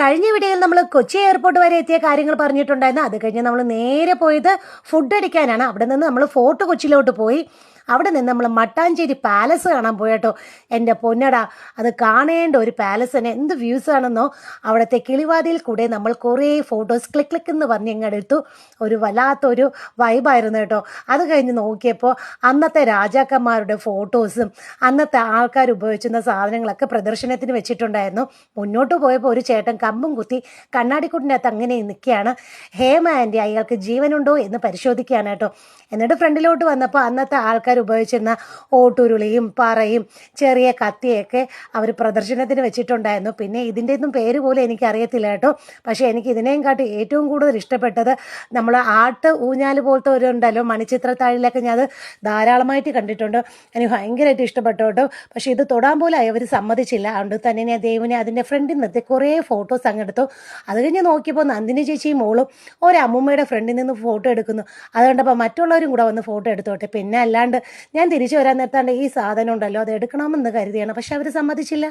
കഴിഞ്ഞ വീഡിയോയിൽ നമ്മൾ കൊച്ചി എയർപോർട്ട് വരെ എത്തിയ കാര്യങ്ങൾ പറഞ്ഞിട്ടുണ്ടായിരുന്നു. അത് കഴിഞ്ഞ് നമ്മൾ നേരെ പോയത് ഫുഡ് അടിക്കാനാണ്. അവിടെ നിന്ന് നമ്മൾ ഫോർട്ട് കൊച്ചിയിലോട്ട് പോയി. അവിടെ നിന്ന് നമ്മൾ മട്ടാഞ്ചേരി പാലസ് കാണാൻ പോയട്ടോ. എന്റെ പൊന്നട അത് കാണേണ്ട ഒരു പാലസ് തന്നെ. എന്ത് വ്യൂസ് ആണെന്നോ? അവിടുത്തെ കിളിവാതിയിൽ കൂടെ നമ്മൾ കുറേ ഫോട്ടോസ് ക്ലിക്ക് ക്ലിക്ക് എന്ന് പറഞ്ഞ് ഇങ്ങോട്ട് എടുത്തു. ഒരു വല്ലാത്തൊരു വൈബായിരുന്നു കേട്ടോ. അത് കഴിഞ്ഞ് നോക്കിയപ്പോൾ അന്നത്തെ രാജാക്കന്മാരുടെ ഫോട്ടോസും അന്നത്തെ ആൾക്കാർ ഉപയോഗിച്ചിരുന്ന സാധനങ്ങളൊക്കെ പ്രദർശനത്തിന് വെച്ചിട്ടുണ്ടായിരുന്നു. മുന്നോട്ട് പോയപ്പോൾ ഒരു ചേട്ടൻ കമ്പും കുത്തി കണ്ണാടിക്കുട്ടിന്റെ അകത്ത് അങ്ങനെ നിൽക്കുകയാണ്. ഹേമ ആന്റി അയാൾക്ക് ജീവനുണ്ടോ എന്ന് പരിശോധിക്കുകയാണ് കേട്ടോ. എന്നിട്ട് ഫ്രണ്ടിലോട്ട് വന്നപ്പോൾ അന്നത്തെ ഉപയോഗിച്ചിരുന്ന ഓട്ടുരുളിയും പറയും ചെറിയ കത്തിയൊക്കെ അവർ പ്രദർശനത്തിന് വെച്ചിട്ടുണ്ടായിരുന്നു. പിന്നെ ഇതിന്റെ ഒന്നും പേര് പോലും എനിക്കറിയത്തില്ല കേട്ടോ. പക്ഷേ എനിക്ക് ഇതിനെയും കാട്ടി ഏറ്റവും കൂടുതൽ ഇഷ്ടപ്പെട്ടത് നമ്മൾ ആട്ട് ഊഞ്ഞാൽ പോലത്തെ ഒരു ഉണ്ടല്ലോ മണിച്ചിത്രത്താഴിലൊക്കെ ഞാൻ അത് ധാരാളമായിട്ട് കണ്ടിട്ടുണ്ട്. എനിക്ക് ഭയങ്കരമായിട്ട് ഇഷ്ടപ്പെട്ടു കേട്ടോ. പക്ഷേ ഇത് തൊടാൻ പോലും അവർ സമ്മതിച്ചില്ല. അതുകൊണ്ട് തന്നെ ഞാൻ ദേവിനെ അതിന്റെ ഫ്രണ്ടിൽ നിർത്തി കുറേ ഫോട്ടോസ് അങ്ങെടുത്തു അത് കഴിഞ്ഞ് നോക്കിയപ്പോൾ നന്ദിനി ചേച്ചിയും മോളും ഒരു ഫ്രണ്ടിൽ നിന്ന് ഫോട്ടോ എടുക്കുന്നു. അതുകൊണ്ടപ്പോൾ മറ്റുള്ളവരും കൂടെ വന്ന് ഫോട്ടോ എടുത്തോട്ടെ പിന്നെ അല്ലാണ്ട് ഞാൻ തിരിച്ചു വരാൻ നിർത്താണ്ട് ഈ സാധനം ഉണ്ടല്ലോ അത് എടുക്കണമെന്ന് കരുതിയാണ്. പക്ഷെ അവർ സമ്മതിച്ചില്ല.